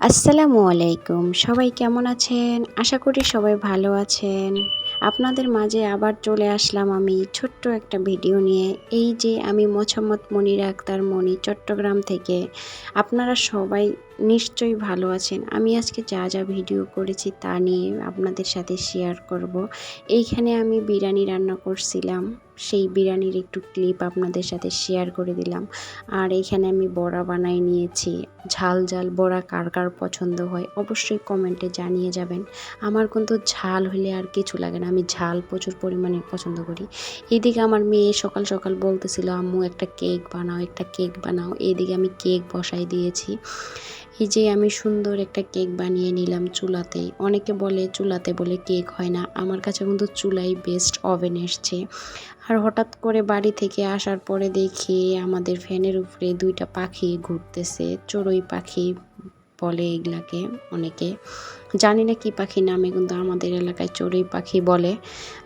আসসালামু আলাইকুম। সবাই কেমন আছেন? আশা করি সবাই ভালো আছেন। আপনাদের মাঝে আবার চলে আসলাম আমি ছোট্ট একটা ভিডিও নিয়ে। এই যে আমি মোছাম্মদ মনির আক্তার মনি চট্টগ্রাম থেকে, আপনারা সবাই নিশ্চয়ই ভালো আছেন। আমি আজকে যা যা ভিডিও করেছি তা নিয়ে আপনাদের সাথে শেয়ার করব। এইখানে আমি বিরিয়ানি রান্না করছিলাম। সেই বিরিয়ানির একটু ক্লিপ আপনাদের সাথে শেয়ার করে দিলাম। আর এইখানে আমি বড়া বানাই নিয়েছি। ঝাল ঝাল বড়া কার কার পছন্দ হয় অবশ্যই কমেন্টে জানিয়ে যাবেন। আমার কিন্তু ঝাল হলে আর কিছু লাগে না। আমি ঝাল প্রচুর পরিমাণে পছন্দ করি। এদিকে আমার মেয়ে সকাল সকাল বলতেছিল, আম্মু, একটা কেক বানাও, একটা কেক বানাও। এদিকে আমি কেক বসাই দিয়েছি। এই যে আমি সুন্দর একটা কেক বানিয়ে নিলাম চুলাতে অনেকে বলে চুলাতে বলে কেক হয় না। আমার কাছে কিন্তু চুলাই বেস্ট ওভেন এসছে। আর হঠাৎ করে বাড়ি থেকে আসার পরে দেখি আমাদের ফ্যানের উপরে দুইটা পাখি ঘুরতেছে, চড়ুই পাখি। বলে এগুলাকে অনেকে জানি না কি পাখি নামে কিন্তু আমাদের এলাকায় চড়ুই পাখি বলে।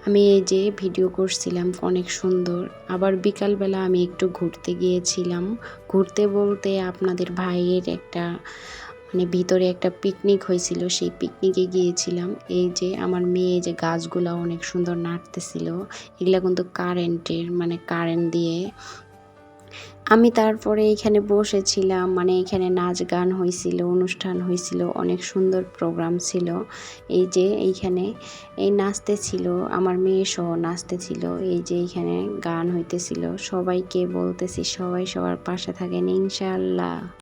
আমি এই যে ভিডিও করছিলাম, অনেক সুন্দর। আবার বিকালবেলা আমি একটু ঘুরতে গিয়েছিলাম। ঘুরতে বলতে আপনাদের ভাইয়ের একটা মানে ভিতরে একটা পিকনিক হয়েছিল, সেই পিকনিকে গিয়েছিলাম। এই যে আমার মেয়ে যে গাছগুলো অনেক সুন্দর নাড়তেছিল, এগুলো কিন্তু কারেন্টের মানে কারেন্ট দিয়ে আমি তারপরে এখানে বসেছিলাম মানে এখানে নাচ গান হয়েছিল অনুষ্ঠান হয়েছিল অনেক সুন্দর প্রোগ্রাম ছিল। এই যে এইখানে, এই নাচতে ছিল, আমার মেয়ে সহ নাচতে ছিল, এই যে এইখানে গান হইতেছিল, সবাইকে বলতেছি, সবাই সবার পাশে থাকেন ইনশাল্লাহ